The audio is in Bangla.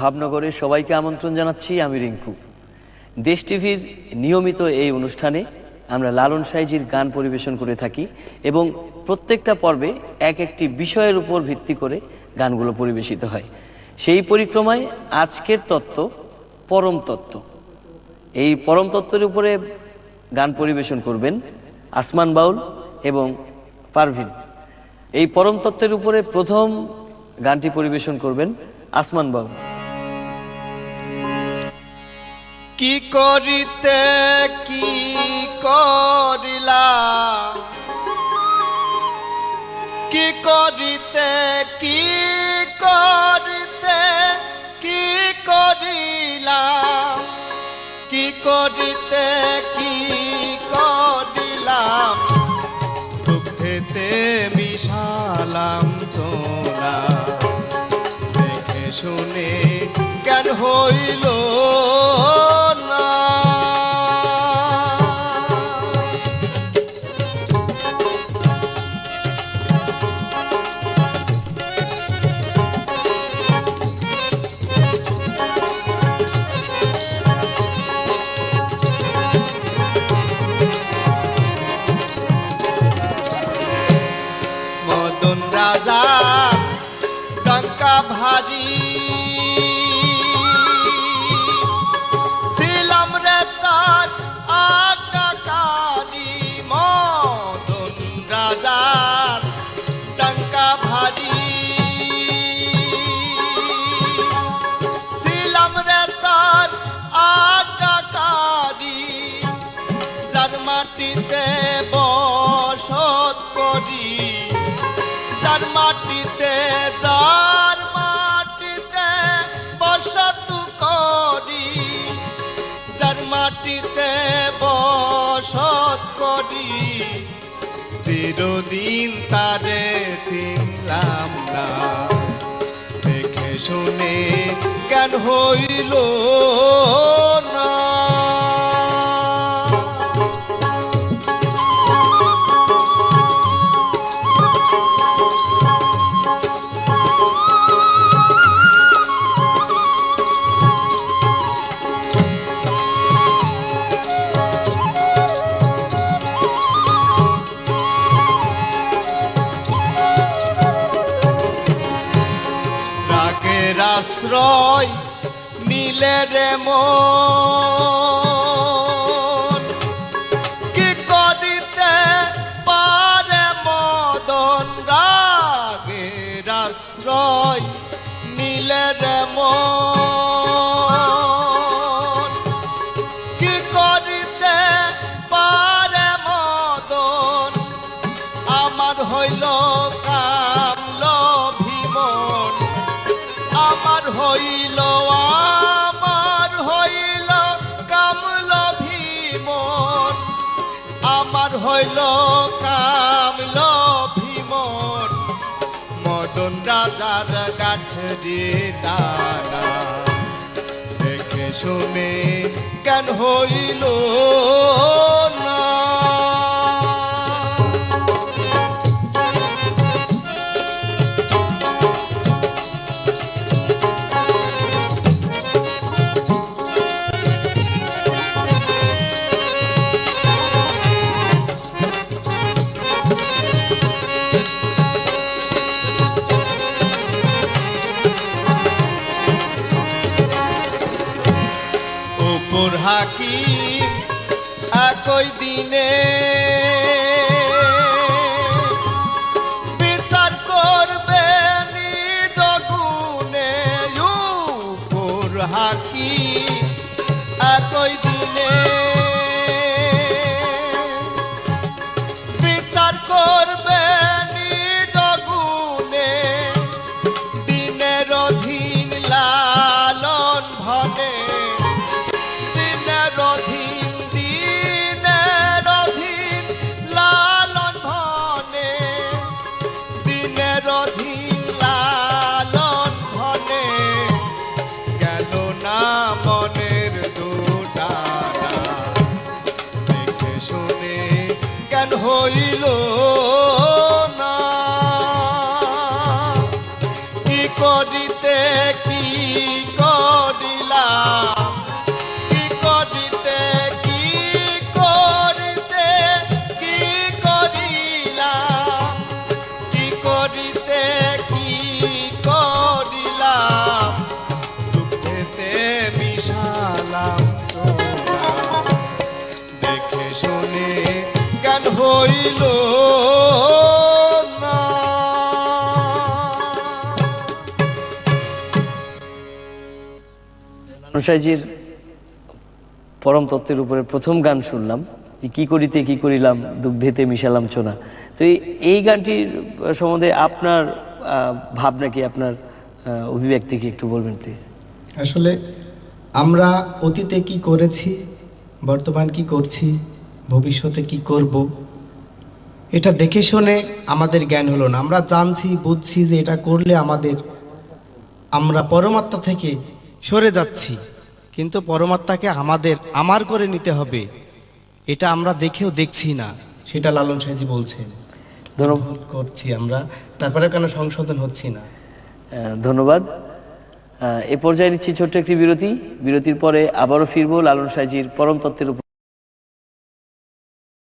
ভাবনগরে সবাইকে আমন্ত্রণ জানাচ্ছি, আমি রিঙ্কু। দেশ টিভির নিয়মিত এই অনুষ্ঠানে আমরা লালন সাইজির গান পরিবেশন করে থাকি এবং প্রত্যেকটা পর্বে এক একটি বিষয়ের উপর ভিত্তি করে গানগুলো পরিবেশিত হয়। সেই পরিক্রমায় আজকের তত্ত্ব পরম তত্ত্ব। এই পরম তত্ত্বের উপরে গান পরিবেশন করবেন আসমান বাউল এবং পারভিন। এই পরম তত্ত্বের উপরে প্রথম গানটি পরিবেশন করবেন আসমান বাউল কি করিতে, কি করিলা? কি করিতে কি করিতে, কি করিলা? কি করিতে, কি করিলাম দুঃখেতে মিশালাম শুনে জ্ঞান হইল না। রাজা মাটিতে বসত করি। চিরদিন তারে চিনলাম না। দেখে শুনে জ্ঞান হইল। আশ্রয় নীলে রে মন। কি করিতে পারে মদন রাগের আশ্রয় নীলে রে মন? হইল আমার হইল কামল ভীমন আমার হইল কামল ভীমন মদন রাজার গাঠরি ডানা দেখে শুনে জ্ঞান হইল দিনে। বিচার করবে নিজ গুণে উপর হাকিম। মনের দুটানা দেখে শুনে জ্ঞান না। কি কি করিলাম? কি কি করিতে, কি করিলাম? কি করিতে হইল অনুসাইজির পরম তত্ত্বের উপরে প্রথম গান শুনলাম যে কী করিতে কি করিলাম দুগ্ধেতে মিশালাম চোনা। তো এই গানটির সম্বন্ধে আপনার ভাবনা কি আপনার অভিব্যক্তি কি একটু বলবেন প্লিজ আসলে আমরা অতীতে কি করেছি বর্তমান কি করছি ভবিষ্যতে কি করব? এটা দেখে শুনে আমাদের জ্ঞান হলো না। আমরা জানছি বুঝছি যে এটা করলে আমাদের আমরা পরমাত্মা থেকে সরে যাচ্ছি। কিন্তু পরমাত্মাকে আমাদের আমার করে নিতে হবে। এটা আমরা দেখেও দেখছি না। সেটা লালন সাহেজি বলছেন। ধন্যবাদ ভুল করছি আমরা। তারপরে কেন সংশোধন হচ্ছি না? ধন্যবাদ। এ পর্যায়ে নিচ্ছি ছোট্ট একটি বিরতি। বিরতির পরে আবারও ফিরবো লালন সাইজির পরম তত্ত্বের উপর।